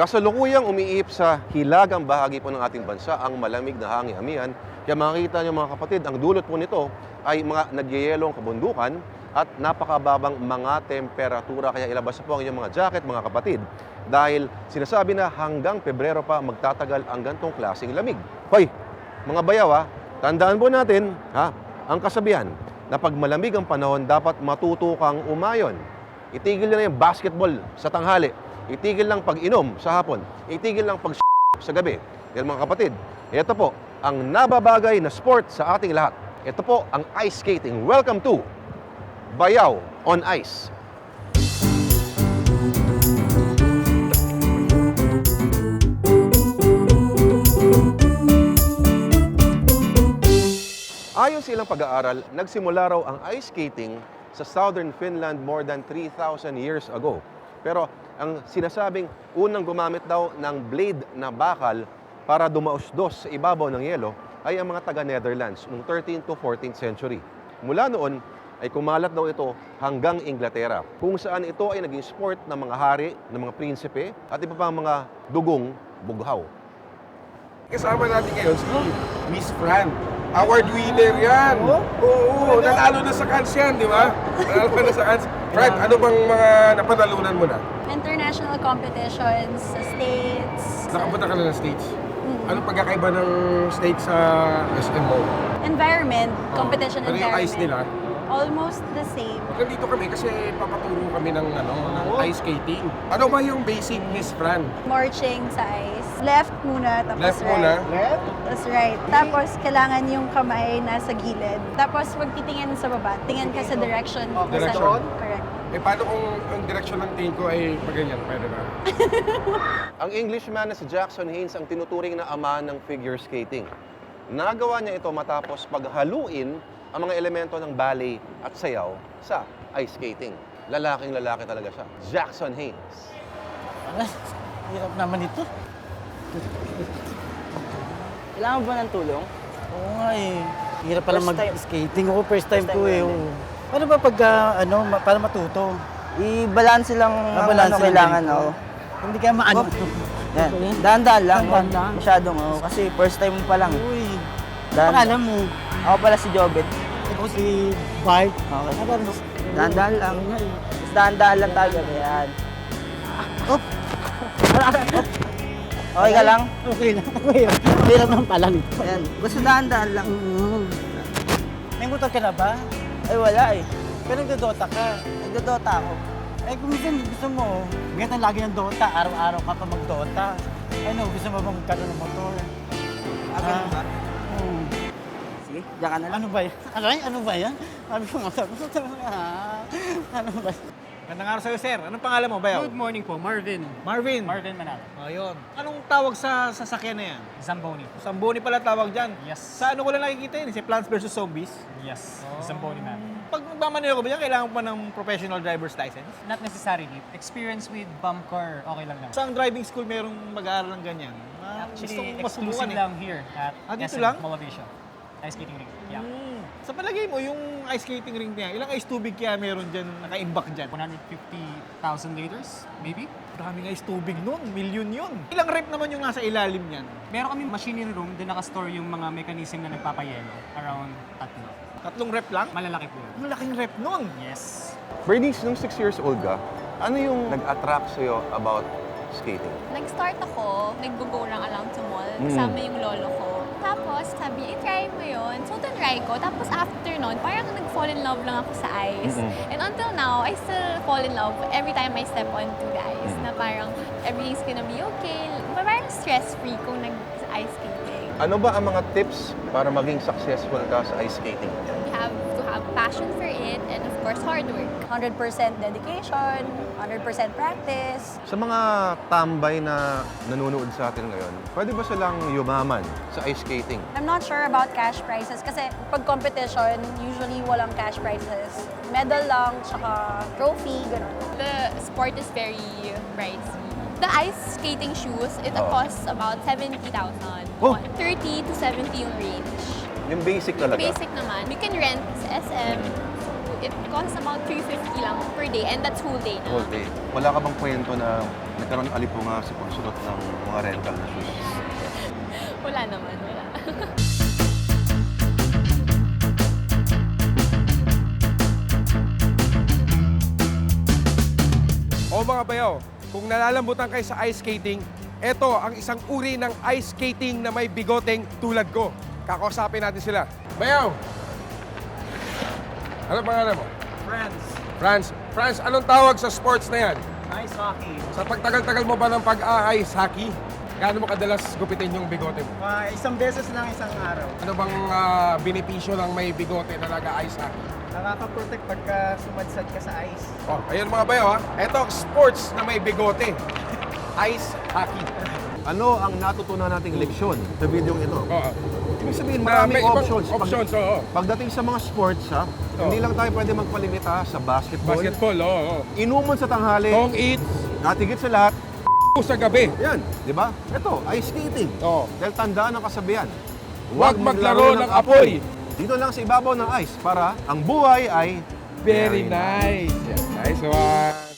Kasalukuyang umiip sa hilagang bahagi po ng ating bansa ang malamig na hangin-amihan. Kaya makikita niyo mga kapatid, ang dulot po nito ay mga nagyayelong kabundukan at napakababang mga temperatura. Kaya ilabas po ang inyong mga jacket mga kapatid. Dahil sinasabi na hanggang Pebrero pa magtatagal ang gantong klaseng lamig. Hoy, mga bayaw ha, tandaan po natin ha, ang kasabihan na pag malamig ang panahon, dapat matuto kang umayon. Itigil na yung basketball sa tanghali. Itigil lang pag-inom sa hapon. Itigil lang pag sa gabi. Dahil mga kapatid, ito po ang nababagay na sport sa ating lahat. Ito po ang ice skating. Welcome to Bayaw on Ice. Ayon sa ilang pag-aaral, nagsimula raw ang ice skating sa southern Finland more than 3,000 years ago. Pero ang sinasabing unang gumamit daw ng blade na bakal para dumausdos sa ibabaw ng yelo ay ang mga taga-Netherlands noong 13th to 14th century. Mula noon ay kumalat daw ito hanggang Inglaterra, kung saan ito ay naging sport ng mga hari, ng mga prinsipe at iba pang mga dugong bughaw. Kasama natin ngayon si Miss Fran. Award winner yan. Oo, nanalo na sa Cannes yan, di ba? Nanalo na sa Cannes. Fran, ano bang mga napanalunan mo na? international competitions sa States. Nakapunta ka na ng States. Mm. Anong pagkakaiba ng States sa SMO? Environment, competition Pero yung environment. ice nila, Almost the same. nandito kami kasi papaturo kami ng, ano, ng ice skating. Ano ba yung basic Miss Fran? Marching sa ice. Left muna, tapos Left right. muna. Tapos right. Tapos kailangan yung kamay nasa gilid. Tapos pag titingin sa baba, tingin ka sa direction. kung saan- Direction? Correct. Eh, paano kung ang direksyon ng tingin ko ay paganyan? Pwede ba? Ang Englishman na si Jackson Haynes ang tinuturing na ama ng figure skating. Nagawa niya ito matapos paghaluin ang mga elemento ng ballet at sayaw sa ice skating. Lalaking lalaki talaga siya. Jackson Haynes. Hirap naman ito. Kailangan ba ng tulong? Oo nga eh. Hirap pala First time. mag-skating ako. First time First ko time eh. ko yan oo. Paano ba pag ah, ano, ma- para matuto? I-balance lang ang balance ano lang kailangan, oo. Hindi ka maano. Yan. Dahan-dahan lang. Dahan-dahan huwag lang. Masyadong, oo. Kasi first time mo pa lang. Uy. Dahan. Pangalan mo. Ako pala si Jobet. Ako si Bart. Okay. Ah, Dahan-dahan lang. Eh. Mas Dahan-dahan lang tayo. Yan. Op. Okay ka lang? Okay lang. Hirap. Hirap naman pala nito. Yan. Basta dahan-dahan lang. Mm. May motor ka na ba? Ay, wala eh. Pero nagdodota ka. Nagdodota ako. Eh kung minsan gusto mo, ganyan lagi ng Dota, araw-araw ka pa mag-Dota. Ano, gusto mo bang magkaroon ng motor? Ah, ganun ba? Hmm. Sige, diyan ka na lang. Ano ba yan? Ano, ano ba yan? Sabi ko motor. Ah, ano ba? Magandang araw sa'yo, sir. Anong pangalan mo, Bayaw? Good morning po, Marvin. Marvin. Marvin Manalo. Ayun. Anong tawag sa sasakyan na yan? Zamboni. Samboni pala tawag dyan. Yes. Sa ano ko lang nakikita yun, si Plants vs. Zombies. Yes, Zamboni man. Pag magmamanila ko ba yan, kailangan ko pa ng professional driver's license? Not necessarily. Experience with bump car, okay lang naman. Sa driving school merong mag-aaral ng ganyan? Na Actually, gustong exclusive masubukan eh. lang here at Ah, dito SM lang? Motivation. Ice skating ring. Yeah. Hmm. Sa palagay mo, yung ice skating ring niya, ilang ice tubig kaya meron dyan, naka-imbak dyan? 150,000 liters, maybe? Maraming ice tubig nun, million yun. Ilang rep naman yung nasa ilalim niyan? Meron kami machinery room, doon nakastore yung mga mechanism na nagpapayelo. Around tatlo. Tatlong rep lang? Malalaki po. Malaking rep nun. Yes. Bernice, nung 6 years old ka, ano yung nag-attract sa'yo about skating? Nag-start ako, nag-go lang along to mall, Mm. kasama yung lolo ko. Tapos, sabi, i-try mo yun. So, tinry ko. Tapos, after nun, parang nag-fall in love lang ako sa ice. Mm-mm. And until now, I still fall in love every time I step onto the ice. Mm. Na parang, everything's gonna be okay. Parang stress-free kung nag-ice skating. Ano ba ang mga tips para maging successful ka sa ice skating? You have to have passion for it and, course, hard work. 100% dedication, 100% practice. Sa mga tambay na nanonood sa atin ngayon, pwede ba silang yumaman sa ice skating? I'm not sure about cash prizes kasi pag competition, usually walang cash prizes. Medal lang, tsaka trophy, gano'n. The sport is very pricey. The ice skating shoes, it Oh. costs about 70,000. Oh. 30 to 70 yung range. Yung basic talaga. Basic naman. You can rent sa SM. It costs about 350 lang per day and that's whole day na. All day. Wala ka bang kwento na nagkaroon ng alipunga sa pagsulot ng mga rental na shoes? Wala naman, wala. O mga bayaw, kung nalalambutan kayo sa ice skating, ito ang isang uri ng ice skating na may bigoteng tulad ko. Kakausapin natin sila. Bayaw! Ano pangalan mo? Friends, Franz. Franz, anong tawag sa sports na yan? ice hockey. Sa pagtagal-tagal mo ba ng pag-ice hockey, gaano mo kadalas gupitin yung bigote mo? Ah, isang beses lang isang araw. Ano bang ah, benepisyo ng may bigote na nag-ice hockey? Nakaka-protect pagka sumadsad ka sa ice. Oh, ayun mga bayo ha. Ito ang sports na may bigote. Ice hockey. Ano ang natutunan nating leksyon sa video ito? Oo. Ibig sabihin, Na maraming may ibang options. Options, oo. Pagdating sa mga sports, ha, hindi lang tayo pwede magpalimita sa basketball, Basketball, oo. oo. inuman sa tanghali, Long eat, at higit sa lahat, sa gabi. yan, di ba? Ito, ice skating. Oo. Dahil tandaan ang kasabihan. Huwag maglaro ng apoy. Dito lang sa ibabaw ng ice para ang buhay ay Very nice. Yes, nice one.